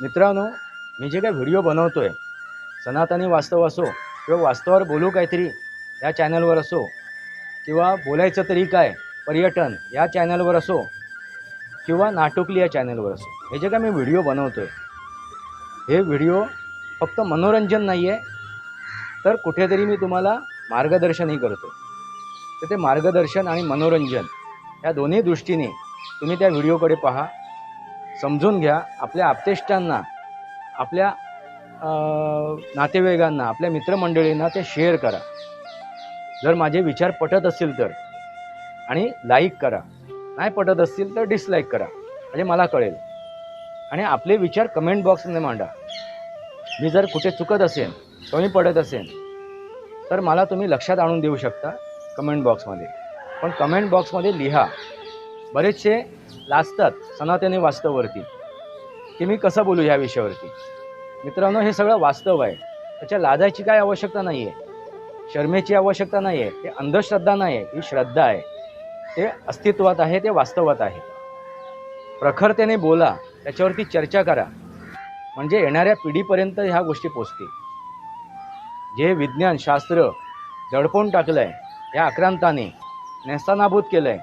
मित्रांनो मी जे काय व्हिडिओ बनवतो आहे सनातनी वास्तव असो किंवा वास्तवावर बोलू काहीतरी या चॅनलवर असो किंवा बोलायचं तरी काय पर्यटन या चॅनलवर असो किंवा नाटुकली या चॅनलवर असो हे जे काय मी व्हिडिओ बनवतो आहे हे व्हिडिओ फक्त मनोरंजन नाही आहे तर कुठेतरी मी तुम्हाला मार्गदर्शनही करतो तर ते मार्गदर्शन आणि मनोरंजन या दोन्ही दृष्टीने तुम्ही त्या व्हिडिओकडे पहा. समजून घ्या आपल्या आप्तेष्टांना आपल्या नातेवाईकांना आपल्या मित्रमंडळींना ते शेअर करा. जर माझे विचार पटत असतील तर आणि लाईक करा. नाही पटत असतील तर डिसलाईक करा. म्हणजे मला कळेल. आणि आपले विचार कमेंट बॉक्समध्ये मांडा. मी जर कुठे चुकत असेल कमी पडत असेल तर मला तुम्ही लक्षात आणून देऊ शकता कमेंट बॉक्समध्ये पण कमेंट बॉक्समध्ये लिहा. बरेचसे लाजतात सनातनी वास्तववरती. की मी कसं बोलू ह्या विषयावरती? मित्रांनो हे सगळं वास्तव आहे. त्याच्या लाजायची काय आवश्यकता नाही आहे शर्मेची आवश्यकता नाही आहे ते अंधश्रद्धा नाही आहे ही श्रद्धा आहे. ते अस्तित्वात आहे ते वास्तवात आहे. प्रखरतेने बोला त्याच्यावरती चर्चा करा. म्हणजे येणाऱ्या पिढीपर्यंत ह्या गोष्टी पोचतील. जे विज्ञान शास्त्र दडपून टाकलं आहे या आक्रांताने नेस्तानाबूत केलं आहे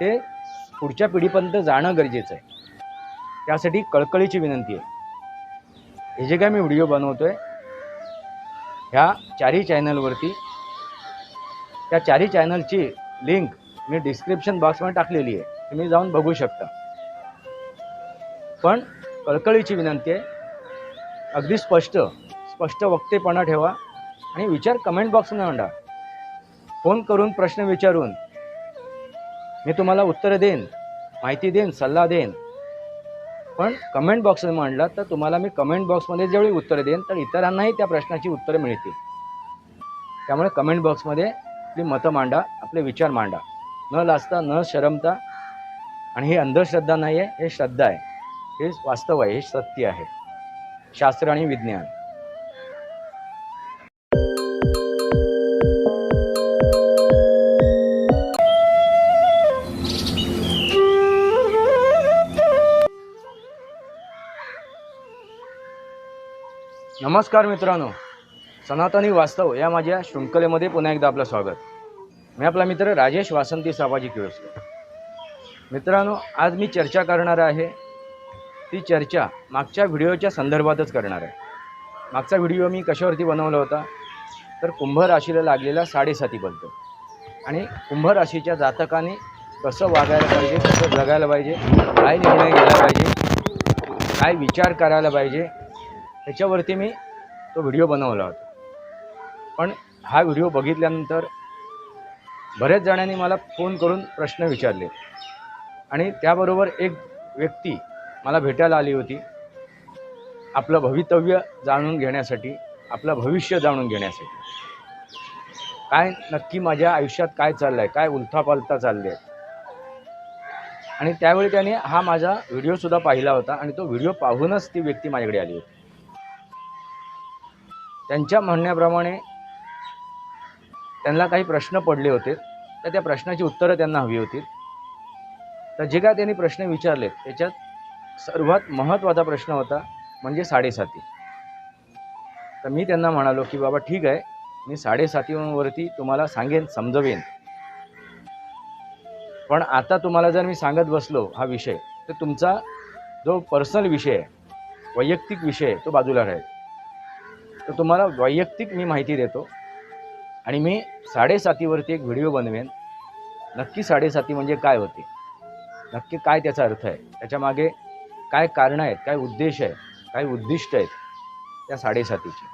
ते पुढच्या पिढीपर्यंत जाणं गरजेचं आहे. त्यासाठी कळकळीची विनंती आहे. हे जे काय मी व्हिडिओ बनवतो आहे ह्या चारही चॅनलवरती त्या चारही चॅनलची लिंक मी डिस्क्रिप्शन बॉक्समध्ये टाकलेली आहे. तुम्ही जाऊन बघू शकता. पण कळकळीची विनंती आहे अगदी स्पष्ट स्पष्ट वक्तेपणा ठेवा आणि विचार कमेंट बॉक्समध्ये मांडा. फोन करून प्रश्न विचारून मी तुम्हाला उत्तरं देईन माहिती देईन सल्ला देईन. पण कमेंट बॉक्समध्ये म्हणलं तर तुम्हाला मी कमेंट बॉक्समध्ये जेवढी उत्तरं देईन तर इतरांनाही त्या प्रश्नाची उत्तरं मिळतील. त्यामुळे कमेंट बॉक्समध्ये आपली मतं मांडा आपले विचार मांडा. न लाजता न शरमता. आणि ही अंधश्रद्धा नाही आहे हे श्रद्धा आहे. हे वास्तव आहे हे सत्य आहे. शास्त्र आणि विज्ञान. नमस्कार मित्रांनो. सनातनी वास्तव या माझ्या शृंखलेमध्ये पुन्हा एकदा आपलं स्वागत. मी आपला मित्र राजेश वासंती सामाजिक व्यवस्था. मित्रांनो आज मी चर्चा करणार आहे. ती चर्चा मागच्या व्हिडिओच्या संदर्भातच करणार आहे. मागचा व्हिडिओ मी कशावरती बनवला होता? तर कुंभ राशीला लागलेला साडेसातीबद्दल आणि कुंभ राशीच्या जातकाने कसं वागायला पाहिजे कसं जगायला पाहिजे काय निर्णय घ्यायला पाहिजे काय विचार करायला पाहिजे त्याच्यावरती मी तो व्हिडिओ बनवला होता. पण हा व्हिडिओ बघितल्यानंतर बऱ्याच जणांनी मला फोन करून प्रश्न विचारले. आणि त्याबरोबर एक व्यक्ती मला भेटायला आली होती. आपलं भवितव्य जाणून घेण्यासाठी आपलं भविष्य जाणून घेण्यासाठी. काय नक्की माझ्या आयुष्यात काय चाललं आहे काय उलथापालथा चालली आहे? आणि त्यावेळी त्याने हा माझा व्हिडिओसुद्धा पाहिला होता आणि तो व्हिडिओ पाहूनच ती व्यक्ती माझ्याकडे आली होती. त्यांच्या म्हणण्याप्रमाणे त्यांना काही प्रश्न पडले होते तर त्या प्रश्नाची उत्तरं त्यांना हवी होती. तर जे काय त्यांनी प्रश्न विचारलेत त्याच्यात सर्वात महत्त्वाचा प्रश्न होता म्हणजे साडेसाती. तर मी त्यांना म्हणालो की बाबा ठीक आहे मी साडेसातीवरती तुम्हाला सांगेन समजवेन. पण आता तुम्हाला जर मी सांगत बसलो हा विषय तर तुमचा जो पर्सनल विषय आहे वैयक्तिक विषय तो बाजूला राहील. तर तुम्हाला वैयक्तिक मी माहिती देतो. आणि मी साडेसातीवरती एक व्हिडिओ बनवेन. नक्की साडेसाती म्हणजे काय होते? नक्की काय त्याचा अर्थ आहे? त्याच्यामागे काय कारणं आहेत? काय उद्देश आहे काय उद्दिष्ट आहेत? त्या साडेसातीची.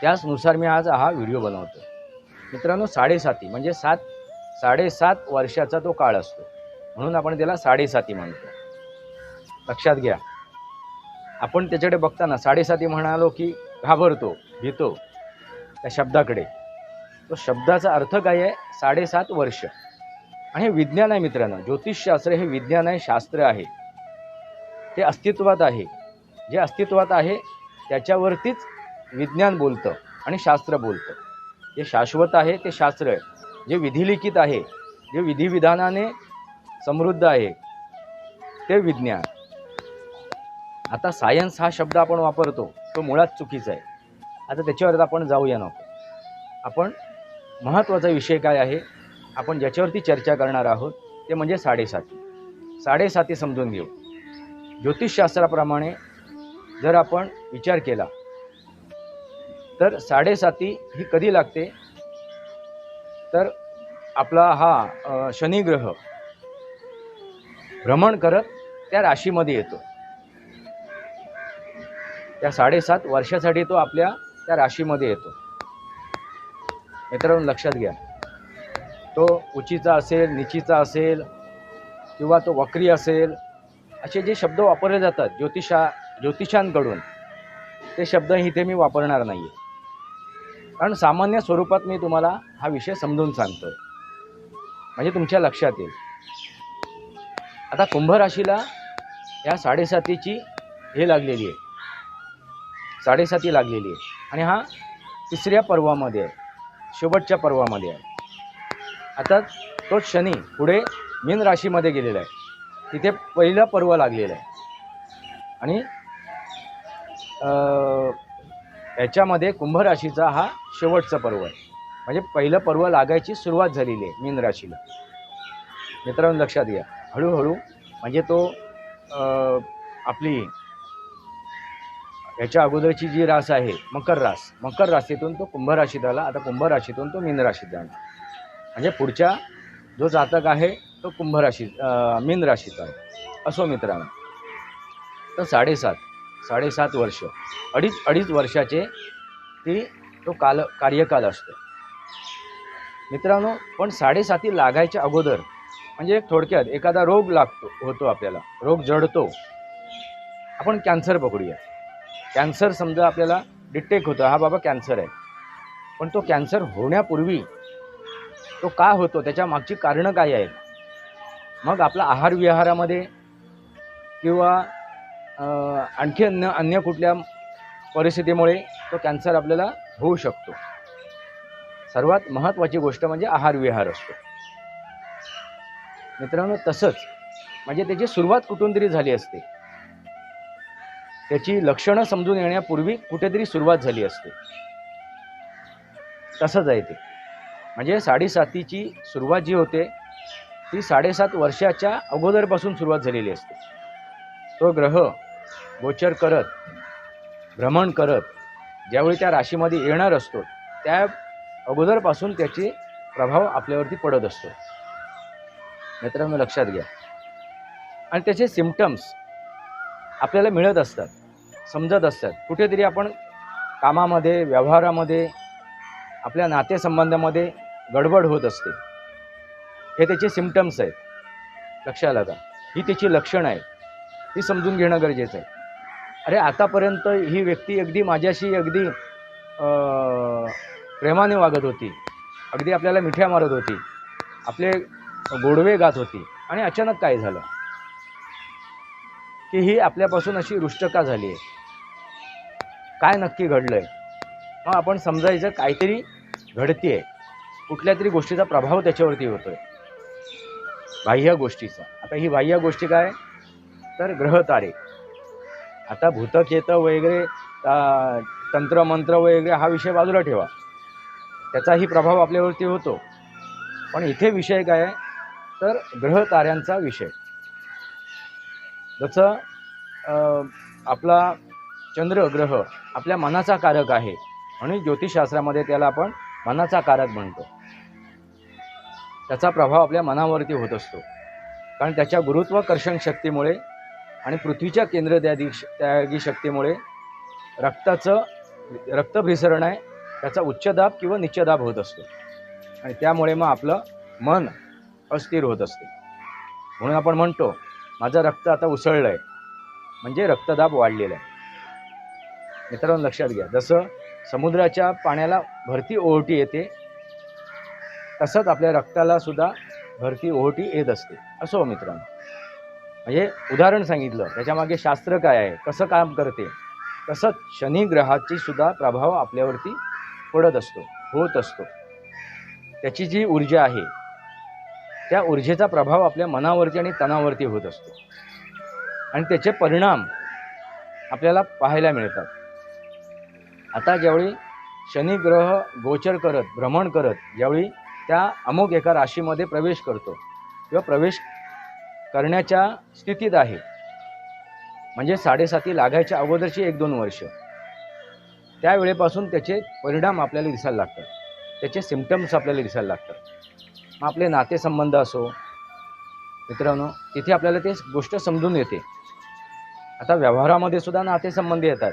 त्याचनुसार मी आज हा व्हिडिओ बनवतो मित्रांनो साडेसाती म्हणजे सात साडेसात वर्षाचा तो काळ असतो. म्हणून आपण त्याला साडेसाती म्हणतो. लक्षात घ्या. आपण त्याच्याकडे बघताना साडेसाती म्हणालो की घाबरतो भीतो त्या शब्दाकडे. तो शब्दाचा अर्थ काय आहे? साडेसात वर्ष. आणि हे विज्ञान आहे मित्रांनो. ज्योतिषशास्त्र हे विज्ञान आहे शास्त्र आहे. ते अस्तित्वात आहे. जे अस्तित्वात आहे त्याच्यावरतीच विज्ञान बोलतं आणि शास्त्र बोलतं. जे शाश्वत आहे ते शास्त्र आहे. जे विधिलिखित आहे जे विधिविधानाने समृद्ध आहे ते विज्ञान. आता सायन्स हा शब्द आपण वापरतो तो मुळात चुकीचा आहे. आता त्याच्यावर आपण जाऊया नको आपण. महत्त्वाचा विषय काय आहे? आपण ज्याच्यावरती चर्चा करणार आहोत ते म्हणजे साडेसाती. साडेसाती समजून घेऊ. ज्योतिषशास्त्राप्रमाणे जर आपण विचार केला तर साडेसाती ही कधी लागते? तर आपला हा शनिग्रह भ्रमण करत त्या राशीमध्ये येतो. त्या साडेसात वर्षासाठी तो आपल्या त्या राशीमध्ये येतो. मित्रांनो लक्षात घ्या. तो उचीचा असेल निचीचा असेल किंवा तो वक्री असेल असे जे शब्द वापरले जातात ज्योतिषा ज्योतिषांकडून ते शब्द इथे मी वापरणार नाही आहे कारण सामान्य स्वरूपात मी तुम्हाला हा विषय समजून सांगतो म्हणजे तुमच्या लक्षात येईल. आता कुंभ राशीला या साडेसातीची हे लागलेली आहे. साडेसाती लागलेली आहे. आणि हा तिसऱ्या पर्वामध्ये आहे. शेवटच्या पर्वामध्ये आहे. आता तोच शनी पुढे मीन राशीमध्ये गेलेला आहे. तिथे पहिलं पर्व लागलेलं आहे. आणि याच्यामध्ये कुंभ राशीचा हा शेवटचा पर्व आहे. म्हणजे पहिलं पर्व लागायची सुरुवात झालेली आहे मीन राशीला. मित्रांनो लक्षात घ्या. हळूहळू म्हणजे तो आपली याच्या अगोदरची जी रास आहे मकर रास. मकर राशीतून तो कुंभ राशीत आला. आता कुंभ राशीतून तो मीन राशीत जाणार. म्हणजे पुढच्या जो जातक आहे तो कुंभ राशी मीन राशीचा आहे. असो मित्रांनो. तर साडेसात साडेसात वर्ष. अडीच अडीच वर्षाचे ती तो काल कार्यकाल असतो. मित्रांनो पण साडेसाती लागायच्या अगोदर म्हणजे एक थोडक्यात एखादा रोग लागतो होतो आपल्याला. रोग जडतो. आपण कॅन्सर पकडूया. कॅन्सर समजा आपल्याला डिटेक्ट होतो हा बाबा कॅन्सर आहे. पण तो कॅन्सर होण्यापूर्वी तो का होतो त्याच्या मागची कारणं काय आहेत? मग आपला आहार विहारामध्ये किंवा आणखी अन्य अन्य कुठल्या परिस्थितीमुळे तो कॅन्सर आपल्याला होऊ शकतो. सर्वात महत्त्वाची गोष्ट म्हणजे आहार विहार असतो. मित्रांनो तसंच म्हणजे त्याची सुरुवात कुठून तरी झाली असते. त्याची लक्षणं समजून येण्यापूर्वी कुठेतरी सुरुवात झाली असते. तसंच आहे ते. म्हणजे साडेसातीची सुरुवात जी होते ती साडेसात वर्षाच्या अगोदरपासून सुरुवात झालेली असते. तो ग्रह गोचर करत भ्रमण करत ज्यावेळी त्या राशीमध्ये येणार असतो त्या अगोदरपासून त्याचे प्रभाव आपल्यावरती पडत असतो. मित्रांनो लक्षात घ्या. आणि त्याचे सिमटम्स आपल्याला मिळत असतात. समजत असतात. कुठेतरी आपण कामामध्ये व्यवहारामध्ये आपल्या नातेसंबंधामध्ये गडबड होत असते. हे त्याचे सिमटम्स आहेत. लक्षात आता ही त्याची लक्षणं आहेत. ती समजून घेणं गरजेचं आहे. अरे आतापर्यंत ही व्यक्ती अगदी माझ्याशी अगदी प्रेमाने वागत होती. अगदी आपल्याला मिठ्या मारत होती. आपले गोडवे गात होती. आणि अचानक काय झालं? की ही आपल्यापासून अशी रुष्ट का झाली आहे. काय नक्की घडलं आहे मग आपण समजायचं काहीतरी घडतीये. कुठल्या तरी गोष्टीचा प्रभाव त्याच्यावरती होतोय. बाह्य गोष्टीचा. आता ही बाह्य गोष्टी काय? तर ग्रहतारे. आता भूतकेत वगैरे तंत्र तंत्रमंत्र वगैरे हा विषय बाजूला ठेवा. त्याचाही प्रभाव आपल्यावरती होतो. पण इथे विषय काय? तर ग्रहताऱ्यांचा विषय. जसं आपला चंद्र ग्रह आपल्या मनाचा कारक आहे म्हणून ज्योतिषशास्त्रामध्ये त्याला आपण मनाचा कारक म्हणतो. त्याचा प्रभाव आपल्या मनावरती होत असतो. कारण त्याच्या गुरुत्वाकर्षण शक्तीमुळे आणि पृथ्वीच्या केंद्रत्यागी त्यागी शक्तीमुळे रक्ताचं रक्तभिसरण आहे त्याचा उच्चदाब किंवा निच्चदाब होत असतो. आणि त्यामुळे मग आपलं मन अस्थिर होत असते. म्हणून आपण म्हणतो माझं रक्त आता उसळलं आहे म्हणजे रक्तदाब वाढलेला आहे. मित्रांनो लक्षात घ्या. जसं समुद्राच्या पाण्याला भरती ओहोटी येते तसंच आपल्या रक्ताला सुद्धा भरती ओहोटी येत असते. असो मित्रांनो. म्हणजे उदाहरण सांगितलं. त्याच्यामागे शास्त्र काय आहे? कसं काम करते? तसंच शनी ग्रहाची सुद्धा प्रभाव आपल्यावरती पडत असतो होत असतो. त्याची जी ऊर्जा आहे त्या ऊर्जेचा प्रभाव आपल्या मनावरती आणि तणावरती होत असतो. आणि त्याचे परिणाम आपल्याला पाहायला मिळतात. आता ज्यावेळी शनी ग्रह गोचर करत भ्रमण करत ज्यावेळी त्या अमुक एका राशीमध्ये प्रवेश करतो किंवा प्रवेश करण्याच्या स्थितीत आहे. म्हणजे साडेसाती लागायच्या अगोदरची एक दोन वर्ष. त्यावेळेपासून त्याचे परिणाम आपल्याला दिसायला लागतात. त्याचे सिमटम्स आपल्याला दिसायला लागतात. मग आपले नातेसंबंध असो मित्रांनो तिथे आपल्याला ते गोष्ट समजून येते. आता व्यवहारामध्ये सुद्धा नातेसंबंध येतात.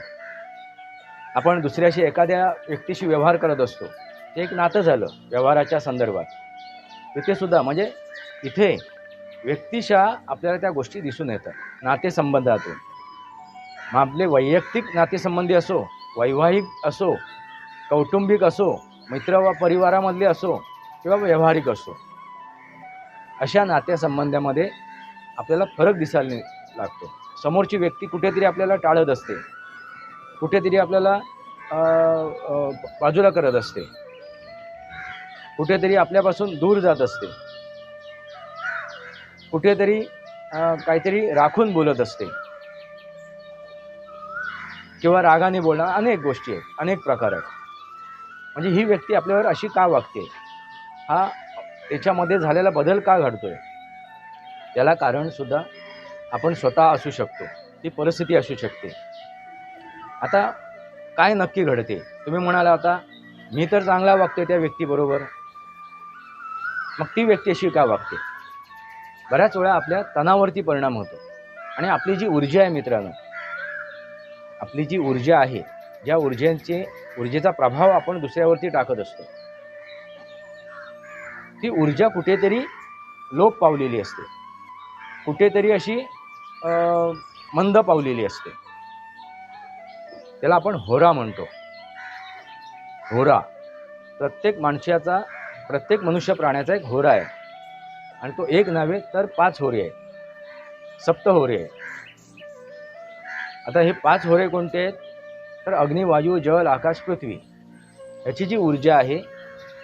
आपण दुसऱ्याशी एखाद्या व्यक्तीशी व्यवहार करत असतो. ते एक नातं झालं व्यवहाराच्या संदर्भात. तिथेसुद्धा म्हणजे इथे व्यक्तिशः आपल्याला त्या गोष्टी दिसून येतात नातेसंबंधातून. मग आपले वैयक्तिक नातेसंबंधी असो वैवाहिक असो कौटुंबिक असो मित्र व परिवारामधले असो किंवा व्यावहारिक असो अशा नातेसंबंधामध्ये आपल्याला फरक दिसायला लागतो. समोरची व्यक्ती कुठेतरी आपल्याला टाळत असते. कुठेतरी आपल्याला बाजूला करत असते. कुठेतरी आपल्यापासून दूर जात असते. कुठेतरी काहीतरी राखून बोलत असते. किंवा रागाने बोलणं अनेक गोष्टी आहेत अनेक प्रकार आहेत. म्हणजे ही व्यक्ती आपल्यावर अशी का वागते? हा त्याच्यामध्ये झालेला बदल का घडतोय? त्याला कारणसुद्धा आपण स्वतः असू शकतो. ती परिस्थिती असू शकते. आता काय नक्की घडते? तुम्ही म्हणाला आता मी तर चांगला वागतोय त्या व्यक्तीबरोबर. मग ती व्यक्ती अशी का वागते? बऱ्याच वेळा आपल्या तणावरती परिणाम होतो. आणि आपली जी ऊर्जा आहे मित्रांनो आपली जी ऊर्जा आहे ज्या ऊर्जेचे ऊर्जेचा प्रभाव आपण दुसऱ्यावरती टाकत असतो. ती ऊर्जा कुठेतरी लोप पावलेली असते. कुठेतरी अशी अं, मंद पावलेली असते. त्याला आपण होरा म्हणतो. होरा. प्रत्येक माणसाचा प्रत्येक मनुष्य प्राण्याचा एक होरा आहे. आणि तो एक नव्हे तर पाच होरे आहे सप्त होरे आहे आता हे पाच होरे कोणते आहेत? तर अग्निवायू जल आकाश पृथ्वी. ह्याची जी ऊर्जा आहे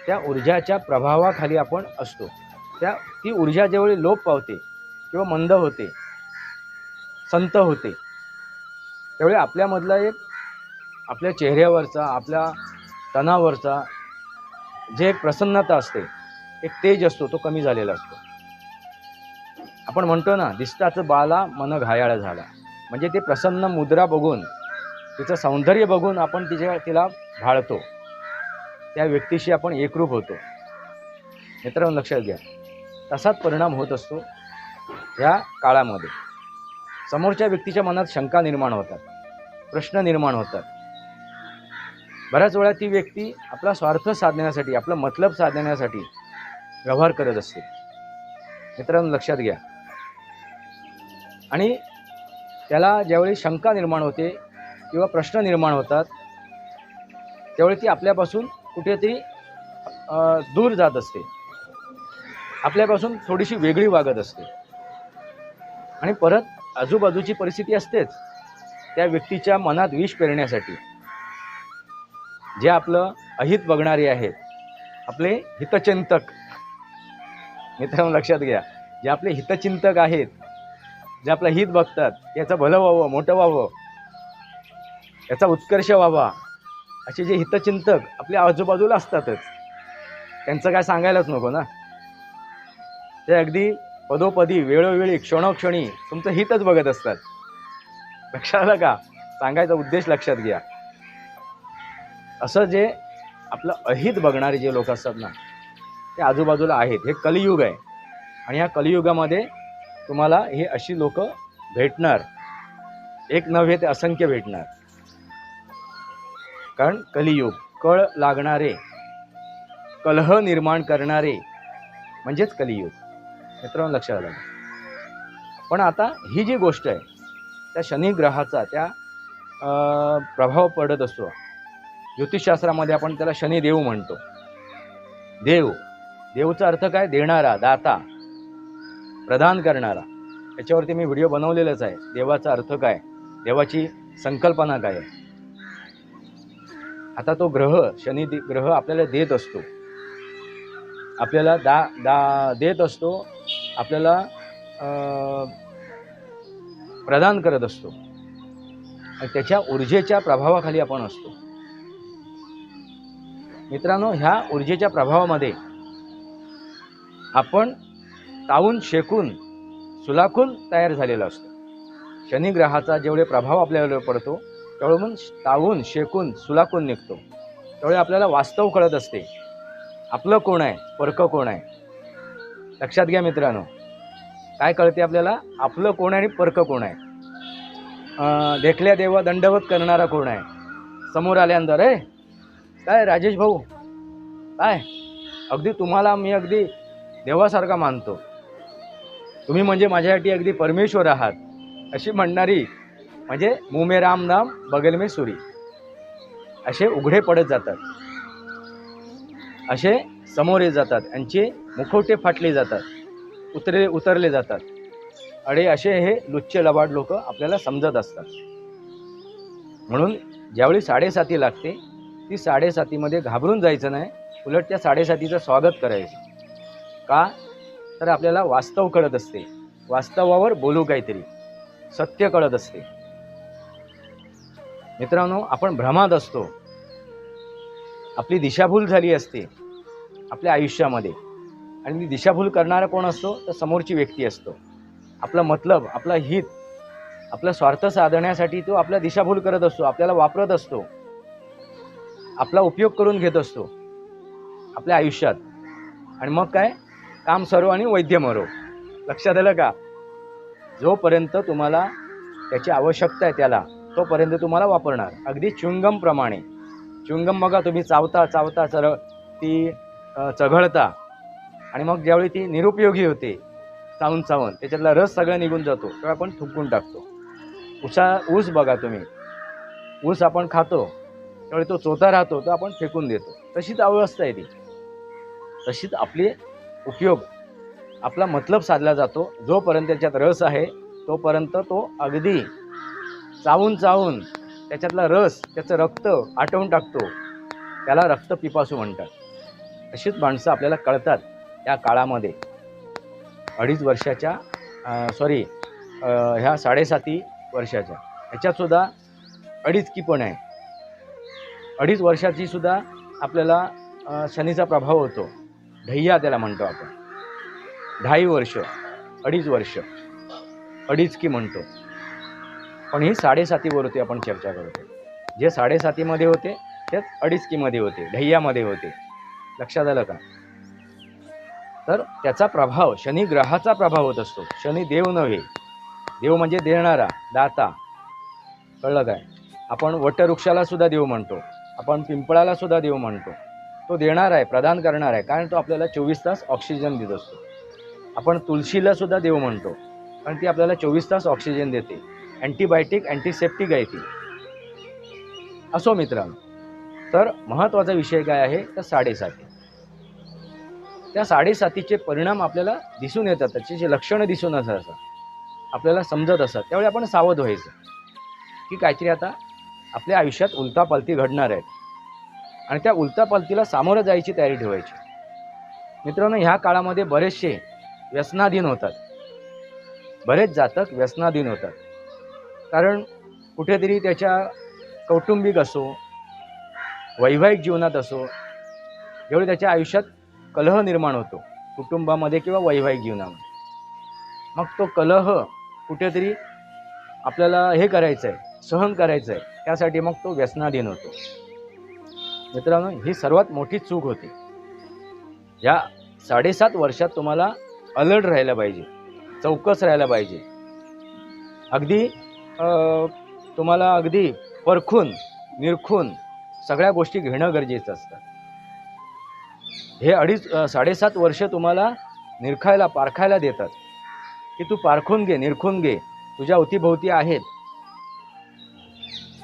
त्या ऊर्जाच्या प्रभावाखाली आपण असतो. त्या ती ऊर्जा ज्यावेळी लोप पावते किंवा मंद होते संत होते त्यावेळी आपल्यामधला एक आपल्या चेहऱ्यावरचा आपल्या तणावरचा जे एक प्रसन्नता असते एक तेज असतो तो कमी झालेला असतो. आपण म्हणतो ना दिसताचं बाला मन घायाळ झाला. म्हणजे ते प्रसन्न मुद्रा बघून तिचं सौंदर्य बघून आपण तिच्या तिला भाळतो. त्या व्यक्तीशी आपण एकरूप होतो. मित्रांनो लक्षात घ्या. तसाच परिणाम होत असतो या काळामध्ये. समोरच्या व्यक्तीच्या मनात शंका निर्माण होतात. प्रश्न निर्माण होतात. बऱ्याच वेळा ती व्यक्ती आपला स्वार्थ साधण्यासाठी आपला मतलब साधण्यासाठी व्यवहार करत असते. मित्रांनो लक्षात घ्या. आणि त्याला ज्यावेळी शंका निर्माण होते किंवा प्रश्न निर्माण होतात त्यावेळी ती आपल्यापासून कुठेतरी दूर जात असते. आपल्यापासून थोडीशी वेगळी वागत असते. आणि परत आजूबाजूची परिस्थिती असतेच. त्या व्यक्तीच्या मनात विष पेरण्यासाठी. जे आपलं अहित बघणारे आहेत. आपले हितचिंतक. मित्रांनो लक्षात घ्या. जे आपले हितचिंतक आहेत जे आपलं हित बघतात याचं भलं व्हावं मोठं व्हावं याचा उत्कर्ष व्हावा असे जे हितचिंतक आपल्या आजूबाजूला असतातच त्यांचं काय सांगायलाच नको ना? ते अगदी पदोपदी वेळोवेळी क्षणोक्षणी तुमचं हितच बघत असतात. लक्षात आलं का? सांगायचा उद्देश लक्षात घ्या. असं जे आपलं अहित बघणारे जे लोक असतात ना ते आजूबाजूला आहेत. हे कलियुग आहे. आणि या कलियुगामध्ये तुम्हाला हे अशी लोक भेटणार. एक नव्हे ते असंख्य भेटणार. कारण कलियुग कळ लागणारे कलह निर्माण करणारे म्हणजेच कलियुग. मित्रांनो लक्षात आलं. पण आता ही जी गोष्ट आहे त्या शनिग्रहाचा त्या प्रभाव पडत असतो. ज्योतिषशास्त्रामध्ये आपण त्याला शनिदेव म्हणतो. देव देवचा अर्थ काय? देणारा दाता प्रदान करणारा. याच्यावरती मी व्हिडिओ बनवलेलाच आहे. देवाचा अर्थ काय? देवाची संकल्पना काय आहे? आता तो ग्रह शनी दे- ग्रह आपल्याला देत असतो. आपल्याला दा दा देत असतो. आपल्याला प्रदान करत असतो. आणि त्याच्या ऊर्जेच्या प्रभावाखाली आपण असतो. मित्रांनो ह्या ऊर्जेच्या प्रभावामध्ये आपण तावून शेकून सुलाखून तयार झालेला असतो. शनिग्रहाचा जेवढे प्रभाव आपल्यावर पडतो तेवढं मग तावून शेकून सुलाखून निघतो. तेवढे आपल्याला वास्तव कळत असते आपलं कोण आहे परक कोण आहे? लक्षात घ्या मित्रांनो काय कळते आपल्याला? आपलं कोण आहे आणि परक कोण आहे? देखल्या देवा दंडवत करणारा कोण आहे? समोर आल्यानंतर आहे काय राजेश भाऊ? काय? अगदी तुम्हाला मी अगदी देवासारखा मानतो. तुम्ही म्हणजे माझ्यासाठी अगदी परमेश्वर आहात अशी म्हणणारी म्हणजे मुमे राम नाम बगल मे सुरी. असे उघडे पडत जातात. असे समोर येत जातात. यांचे मुखवटे फाटले जातात. उतरे उतरले जातात. आणि असे हे लुच्चे लबाड लोक आपल्याला समजत असतात. म्हणून ज्यावेळी साडेसाती लागते ती साडेसातीमध्ये घाबरून जायचं नाही उलट त्या साडेसातीचं स्वागत करायचं. का? तर आपल्याला वास्तव कळत असते. वास्तवावर बोलू काहीतरी. सत्य कळत असते. मित्रांनो आपण भ्रमात असतो. आपली दिशाभूल झाली असते. आपल्या आयुष्यामध्ये. आणि ती दिशाभूल करणारा कोण असतो? तर समोरची व्यक्ती असतो. आपला मतलब आपला हित आपला स्वार्थ साधण्यासाठी तो आपला दिशाभूल करत असतो आपल्याला वापरत असतो. आपला उपयोग करून घेत असतो. आपल्या आयुष्यात. आणि मग काय? काम सरो आणि वैद्य मरो. लक्षात आलं का? जोपर्यंत तुम्हाला त्याची आवश्यकता आहे त्याला तोपर्यंत तुम्हाला वापरणार. अगदी चुंगमप्रमाणे चुंगम बघा तुम्ही चावता चावता सर ती चघळता. आणि मग ज्यावेळी ती निरुपयोगी होते चावून चावून त्याच्यातला रस सगळा निघून जातो. तेव्हा आपण थुंकून टाकतो. उसा ऊस बघा तुम्ही. ऊस आपण खातो. त्यावेळी तो चोथा राहतो तो आपण फेकून देतो. तशीच अव्यवस्था आहे ती. तशीच आपले उपयोग. आपला मतलब साधला जातो. जोपर्यंत त्याच्यात रस आहे तोपर्यंत तो अगदी चावून चावून त्याच्यातला रस त्याचं रक्त आटवून टाकतो. त्याला रक्त पिपासू म्हणतात. अशीच माणसं आपल्याला कळतात या काळामध्ये. अडीच वर्षाच्या सॉरी ह्या साडेसाती वर्षाच्या. ह्याच्यातसुद्धा अडीच की पण आहे. अडीच वर्षाची सुद्धा आपल्याला शनीचा प्रभाव होतो. ढैया त्याला म्हणतो आपण. ढाई वर्ष अडीच वर्ष अडीच की म्हणतो. पण ही साडेसातीवरती आपण चर्चा करतो जे साडेसातीमध्ये होते तेच अडीच कीमध्ये होते ढैयामध्ये होते. लक्षात आलं का? तर त्याचा प्रभाव शनी ग्रहाचा प्रभाव होत असतो. शनी देव नव्हे देव म्हणजे देणारा दाता. कळलं काय? आपण वटवृक्षाला सुद्धा देव म्हणतो. आपण पिंपळाला सुद्धा देव म्हणतो. तो देणार आहे प्रदान करणार आहे कारण तो आपल्याला चोवीस तास ऑक्सिजन देत असतो. आपण तुळशीला सुद्धा देव म्हणतो कारण ती आपल्याला चोवीस तास ऑक्सिजन देते. अँटीबायोटिक अँटीसेप्टिक आहे ती. असो मित्रांनो तर महत्त्वाचा विषय काय आहे? तर साडेसाती. त्या साडेसातीचे परिणाम आपल्याला दिसून येतात त्याची जे लक्षणं दिसून असं असं आपल्याला समजत असतात. त्यावेळी आपण सावध व्हायचं. की काहीतरी आता आपल्या आयुष्यात उलतापालती घडणार आहेत. आणि त्या उलतापालतीला सामोरं जायची तयारी ठेवायची. मित्रांनो ह्या काळामध्ये बरेचसे व्यसनाधीन होतात. बरेच जातक व्यसनाधीन होतात. कारण कुठेतरी त्याच्या कौटुंबिक असो वैवाहिक जीवनात असो जेवढे त्याच्या आयुष्यात कलह निर्माण होतो कुटुंबामध्ये किंवा वैवाहिक जीवनामध्ये मग तो कलह कुठेतरी आपल्याला हे करायचं आहे सहन करायचं आहे त्यासाठी मग तो व्यसनाधीन होतो. मित्रांनो ही सर्वात मोठी चूक होती. या साडेसात वर्षात तुम्हाला अलर्ट राहायला पाहिजे चौकस राहायला पाहिजे. अगदी तुम्हाला अगदी परखून निरखून सगळ्या गोष्टी घेणं गरजेचं असतं. हे अडीच साडेसात वर्ष तुम्हाला निरखायला पारखायला देतात. की तू पारखून घे निरखून घे. तुझ्या अवतीभोवती आहेत.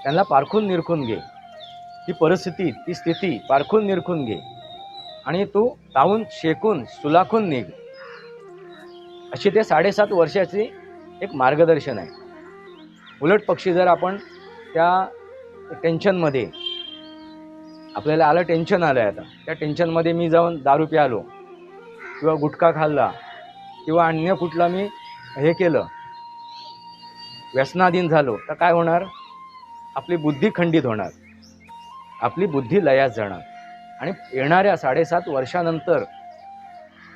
त्यांना पारखून निरखून घे. ती परिस्थिती ती स्थिती पारखून निरखून घे. आणि तू तावून शेकून सुलाखून निघ. अशी ते साडेसात वर्षाचे एक मार्गदर्शन आहे. उलट पक्षी जर आपण त्या टेन्शनमध्ये आपल्याला आलं टेन्शन आलं आहे आता. त्या टेन्शनमध्ये मी जाऊन दारू प्यालो किंवा गुटखा खाल्ला किंवा अन्य कुठला मी हे केलं व्यसनाधीन झालो तर काय होणार? आपली बुद्धी खंडित होणार. आपली बुद्धी लयास जाणार. आणि येणाऱ्या साडेसात वर्षानंतर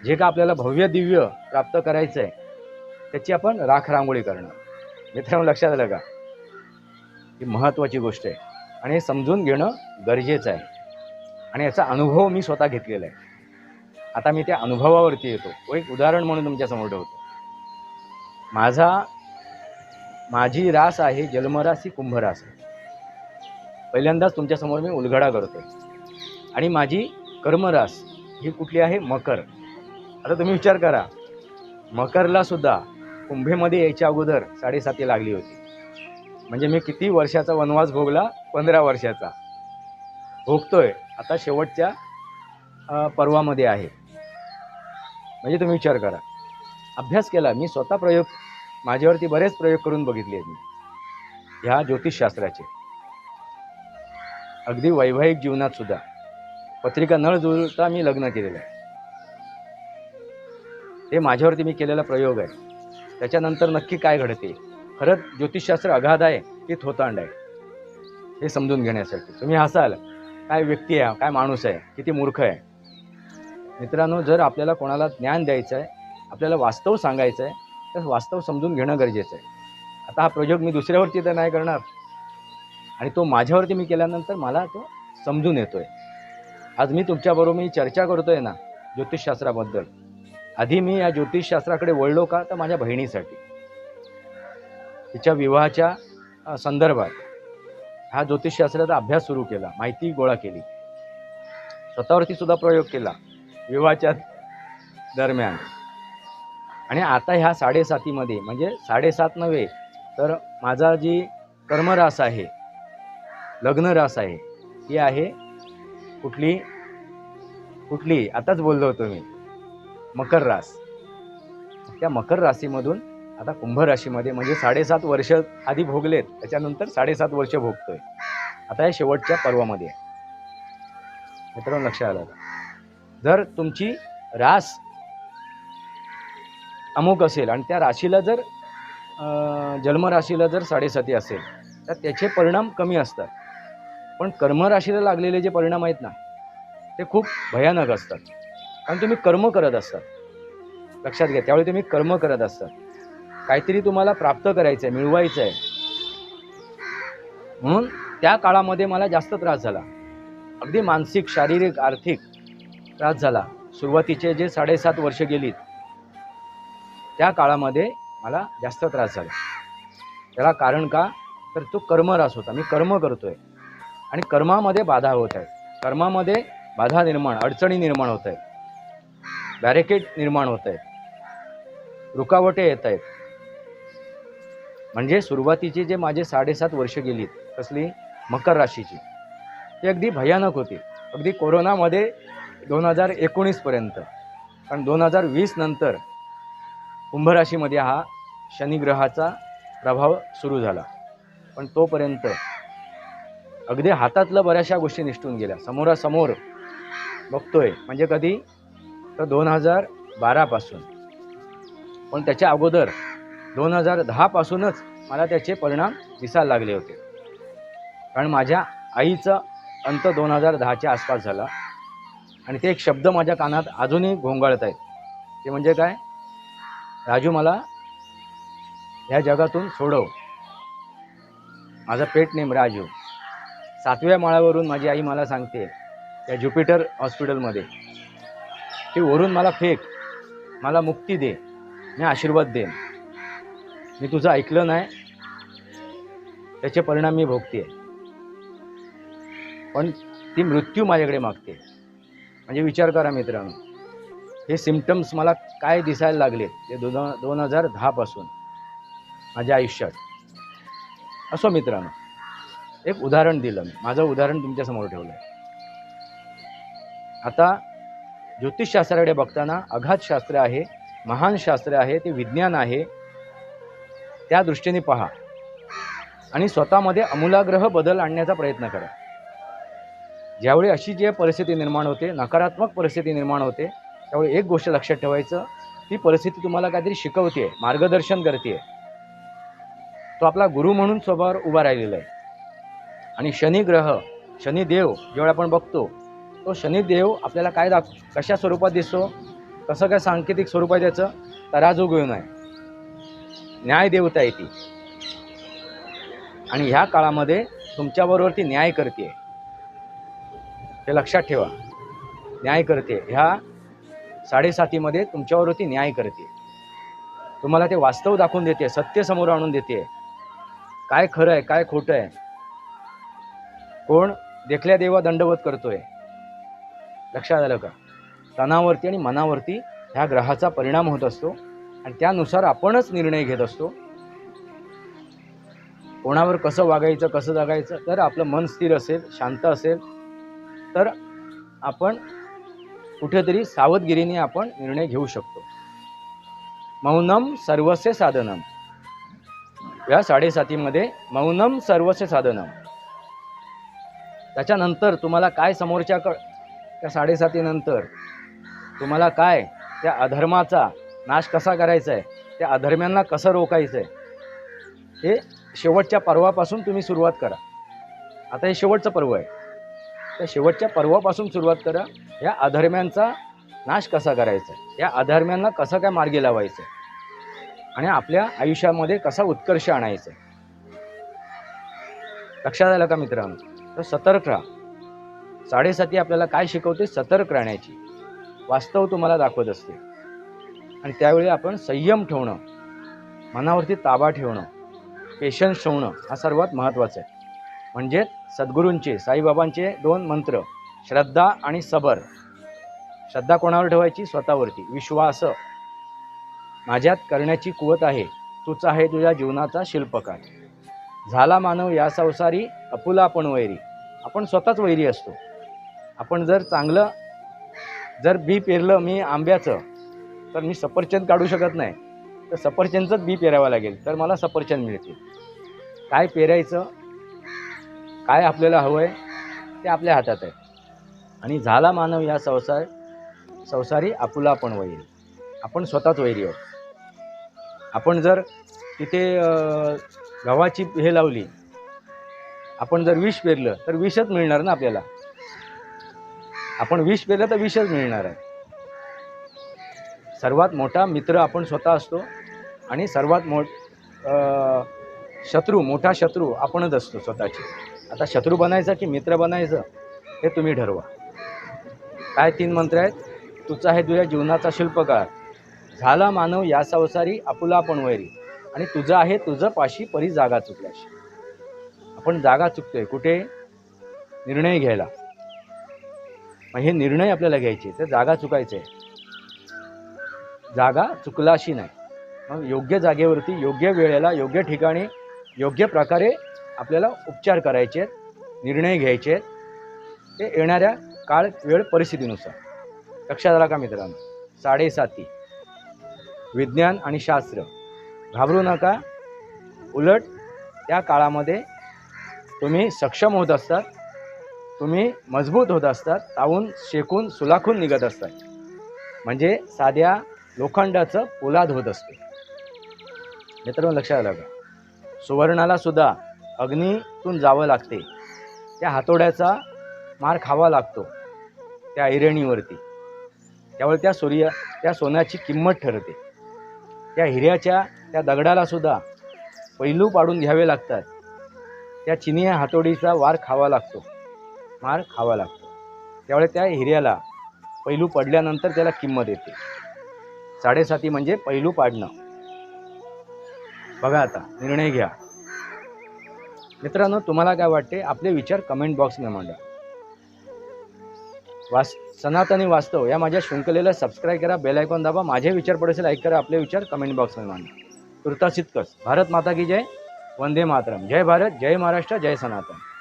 जे का आपल्याला भव्य दिव्य प्राप्त करायचं आहे त्याची आपण राख रांगोळी करणं मित्रांनो लक्षात आलं का? ही महत्त्वाची गोष्ट आहे. आणि हे समजून घेणं गरजेचं आहे. आणि याचा अनुभव मी स्वतः घेतलेला आहे. आता मी त्या अनुभवावरती येतो. व एक उदाहरण म्हणून तुमच्यासमोर ठेवतो. माझा माझी रास आहे जन्मरास ही कुंभरास. आहे पहिल्यांदाच तुमच्यासमोर मी उलगडा आहे आणि माझी कर्मरास ही कुठली आहे? मकर. आता तुम्ही विचार करा. मकरला सुद्धा कुंभेमध्ये यायच्या अगोदर साडेसाती लागली होती. म्हणजे मी किती वर्षाचा वनवास भोगला? पंधरा वर्षाचा. भोगतोय. आता शेवटच्या पर्वामध्ये आहे. म्हणजे तुम्ही विचार करा. अभ्यास केला. मी स्वतः प्रयोग माझ्यावरती बरेच प्रयोग करून बघितले आहेत मी. ह्या ज्योतिषशास्त्राचे. अगदी वैवाहिक जीवनात सुद्धा. पत्रिका न जुळता मी लग्न केलेलं आहे. हे माझ्यावरती मी केलेला प्रयोग आहे. त्याच्यानंतर नक्की काय घडते? खरंच ज्योतिषशास्त्र अगाध आहे की थोतांड आहे? हे समजून घेण्यासाठी. तुम्ही हसाल काय व्यक्ती आहे काय माणूस आहे किती मूर्ख आहे? मित्रांनो जर आपल्याला कोणाला ज्ञान द्यायचं आहे आपल्याला वास्तव सांगायचं आहे तर वास्तव समजून घेणं गरजेचं आहे. आता हा प्रयोग मी दुसऱ्यावरती तर नाही करणार. आणि तो माझ्यावरती मी केल्यानंतर मला तो समजून येतोय. आज मी तुमच्याबरोबर मी चर्चा करतोय ना ज्योतिषशास्त्राबद्दल. आधी मी या ज्योतिषशास्त्राकडे वळलो का तर माझ्या बहिणीसाठी. तिच्या विवाहाच्या संदर्भात हा ज्योतिषशास्त्राचा अभ्यास सुरू केला माहिती गोळा केली. स्वतःवरती सुद्धा प्रयोग केला विवाहाच्या दरम्यान. आणि आता ह्या साडेसातीमध्ये म्हणजे साडेसात नव्हे तर माझा जी कर्मरास आहे लग्नरास आहे. ती आहे कुठली? कुठली? आताच बोललो होतो मी. मकर रास त्या मकर राशीमधून आता कुंभ राशीमध्ये म्हणजे साडेसात वर्ष आधी भोगलेत त्याच्यानंतर साडेसात वर्ष भोगतोय. आता या शेवटच्या पर्वामध्ये मित्रांनो लक्षात आलं जर तुमची रास अमुक असेल आणि त्या राशीला जर जन्मराशीला जर साडेसाती असेल तर त्याचे परिणाम कमी असतात. पण कर्मराशीला लागलेले जे परिणाम आहेत ना ते खूप भयानक असतात. कारण तुम्ही कर्म करत असतात. लक्षात घ्या त्यावेळी तुम्ही कर्म करत असतात. काहीतरी तुम्हाला प्राप्त करायचं आहे मिळवायचं आहे म्हणून त्या काळामध्ये मला जास्त त्रास झाला. अगदी मानसिक शारीरिक आर्थिक त्रास झाला. सुरुवातीचे जे साडेसात वर्ष गेलीत त्या काळामध्ये मला जास्त त्रास झाला. त्याला कारण का? तर तो कर्मरास होता. मी कर्म करतोय. आणि कर्मामध्ये बाधा होत आहेत कर्मामध्ये बाधा निर्माण अडचणी निर्माण होत आहेत. बॅरिकेड निर्माण होत आहेत. रुकावटे येत आहेत. म्हणजे सुरुवातीचे जे माझे साडेसात वर्ष गेलीत कसली मकर राशीची ती अगदी भयानक होती. अगदी कोरोनामध्ये दोन हजार एकोणीसपर्यंत कारण दोन हजार वीस नंतर कुंभराशीमध्ये हा शनिग्रहाचा प्रभाव सुरू झाला. पण तोपर्यंत अगदी हातातलं बऱ्याचशा गोष्टी निष्ठून गेल्या. समोरासमोर बघतोय म्हणजे कधी? तर दोन हजार बारापासून. पण त्याच्या अगोदर दोन हजार दहापासूनच मला त्याचे परिणाम दिसायला लागले होते. कारण माझ्या आईचा अंत दोन हजार दहाच्या आसपास झाला. आणि ते एक शब्द माझ्या कानात अजूनही घोंगाळत आहेत. ते म्हणजे काय? राजू मला ह्या जगातून सोडव. माझं पेट नेम राजू. सातव्या माळावरून माझी आई मला सांगते त्या ज्युपिटर हॉस्पिटलमध्ये की वरून मला फेक मला मुक्ती दे मी आशीर्वाद दे मी तुझं ऐकलं नाही त्याचे परिणाम मी भोगते. पण ती मृत्यू माझ्याकडे मागते. म्हणजे विचार करा मित्रांनो हे सिमटम्स मला काय दिसायला लागले ते दोन दोन हजार दहापासून माझ्या आयुष्यात. असो मित्रांनो एक उदाहरण दिलं माझं उदाहरण तुमच्यासमोर ठेवलं आहे आता ज्योतिषशास्त्राकडे बघताना अघात शास्त्र आहे महान शास्त्र आहे ते विज्ञान आहे. त्या दृष्टीने पहा. आणि स्वतःमध्ये अमूलाग्रह बदल आणण्याचा प्रयत्न करा. ज्यावेळी अशी जी परिस्थिती निर्माण होते नकारात्मक परिस्थिती निर्माण होते त्यावेळी एक गोष्ट लक्षात ठेवायचं ती परिस्थिती तुम्हाला काहीतरी शिकवते मार्गदर्शन करते तो आपला गुरु म्हणून स्वभावावर उभा राहिलेला आहे. आणि शनिग्रह शनिदेव जेव्हा आपण बघतो तो शनिदेव आपल्याला काय दाख कशा स्वरूपात दिसतो? कसं काय सांकेतिक स्वरूप आहे त्याचं? तराजू घेऊन आहे. न्यायदेवता आहे ती. आणि ह्या काळामध्ये तुमच्याबरोबर ती न्याय करते. हे लक्षात ठेवा. न्याय करते. ह्या साडेसातीमध्ये तुमच्यावरती ती न्याय करते. तुम्हाला ते वास्तव दाखवून देते सत्य समोर आणून देते. काय खरं आहे काय खोटं आहे? कोण? देखल्या देवा दंडवत करतोय. लक्षात आलं का? तणावरती आणि मनावरती ह्या ग्रहाचा परिणाम होत असतो आणि त्यानुसार आपणच निर्णय घेत असतो. कोणावर कसं वागायचं कसं जगायचं? तर आपलं मन स्थिर असेल शांत असेल तर आपण कुठेतरी सावधगिरीने आपण निर्णय घेऊ शकतो. मौनम सर्वस्य साधनम. या साडेसातीमध्ये मौनम सर्वस्य साधनम. त्याच्यानंतर तुम्हाला काय समोरच्या क त्या साडेसातीनंतर तुम्हाला काय त्या अधर्माचा नाश कसा करायचा आहे त्या अधर्म्यांना कसं रोखायचं आहे हे शेवटच्या पर्वापासून तुम्ही सुरुवात करा. आता हे शेवटचं पर्व आहे. त्या शेवटच्या पर्वापासून सुरुवात करा. या अधर्म्यांचा नाश कसा करायचा आहे या अधर्म्यांना कसं काय मार्गी लावायचं आहे आणि आपल्या आयुष्यामध्ये कसा उत्कर्ष आणायचा आहे लक्षात आलं का मित्रांनो? तर सतर्क राहा. साडेसाती आपल्याला काय शिकवते? सतर्क राहण्याची. वास्तव तुम्हाला दाखवत असते. आणि त्यावेळी आपण संयम ठेवणं मनावरती ताबा ठेवणं पेशन्स ठेवणं हा सर्वात महत्त्वाचं आहे. म्हणजे सद्गुरूंचे साईबाबांचे दोन मंत्र श्रद्धा आणि सबर. श्रद्धा कोणावर ठेवायची? स्वतःवरती. विश्वास. माझ्यात करण्याची कुवत आहे. तूच आहे तुझ्या जीवनाचा शिल्पकार. झाला मानव या संसारी अपुला आपण वैरी. आपण स्वतःच वैरी असतो. आपण जर चांगलं जर बी पेरलं मी आंब्याचं तर मी सफरचंद काढू शकत नाही. तर सफरचंदचंच बी पेरावं लागेल तर मला सफरचंद मिळतील. काय पेरायचं काय आपल्याला हवं आहे ते आपल्या हातात आहे. आणि झाला मानव या संसार संसारी आपुला आपण वैरी. आपण स्वतःच वैरी आहोत. आपण जर तिथे गव्हाची हे लावली. आपण जर विष पेरलं तर विषच मिळणार ना आपल्याला. आपण विष पेरलं तर विषच मिळणार आहे. सर्वात मोठा मित्र आपण स्वतः असतो आणि सर्वात मोठ शत्रू मोठा शत्रू आपणच असतो स्वतःचे. आता शत्रू बनायचा की मित्र बनायचं हे तुम्ही ठरवा. काय तीन मंत्र आहेत? तुझा आहे तुझ्या जीवनाचा शिल्पकार. झाला मानव या संसारी आपुला आपण वैरी. आणि तुझं आहे तुझं पाशी परी जागा चुकल्याशी. आपण जागा चुकतोय कुठे? निर्णय घ्यायला. मग हे निर्णय आपल्याला घ्यायचे तर जागा चुकायचे. जागा चुकलाशी नाही. मग योग्य जागेवरती योग्य वेळेला योग्य ठिकाणी योग्य प्रकारे आपल्याला उपचार करायचे आहेत निर्णय घ्यायचे. आहेत ते येणाऱ्या काळ वेळ परिस्थितीनुसार. लक्षात आला का मित्रांनो. साडेसाती. विज्ञान आणि शास्त्र. घाबरू नका. उलट त्या काळामध्ये तुम्ही सक्षम होत असतात. तुम्ही मजबूत होत असतात. तावून शेकून सुलाखून निघत असतात. म्हणजे साध्या लोखंडाचं पोलाद होत असते. मित्रांनो लक्षात आलं का सुवर्णाला सुद्धा अग्नीतून जावं लागते. त्या हातोड्याचा मार खावा लागतो. त्या ऐरणीवरती. त्यामुळे त्या सूर्य त्या सोन्याची किंमत ठरते. त्या हिऱ्याच्या त्या दगडाला सुद्धा पैलू पाडून घ्यावे लागतात. त्या चिनी हातोडीचा वार खावा लागतो. मार खावा लागतो. त्यामुळे त्या हिऱ्याला पैलू पडल्यानंतर त्याला किंमत येते. साडेसाती म्हणजे पैलू पाडणं. बघा आता निर्णय घ्या. मित्रांनो तुम्हाला काय वाटते? आपले विचार कमेंट बॉक्समध्ये मांडा. वास सनातनी वास्तव या माझ्या शृंखलेला सबस्क्राईब करा बेल आयकॉन दाबा माझे विचार पडेल ऐक करा आपले विचार कमेंट बॉक्समध्ये मांडा. तुर्तास इतकंच. भारत माता की जय वंदे मातरम. जय भारत जय महाराष्ट्र जय सनातन.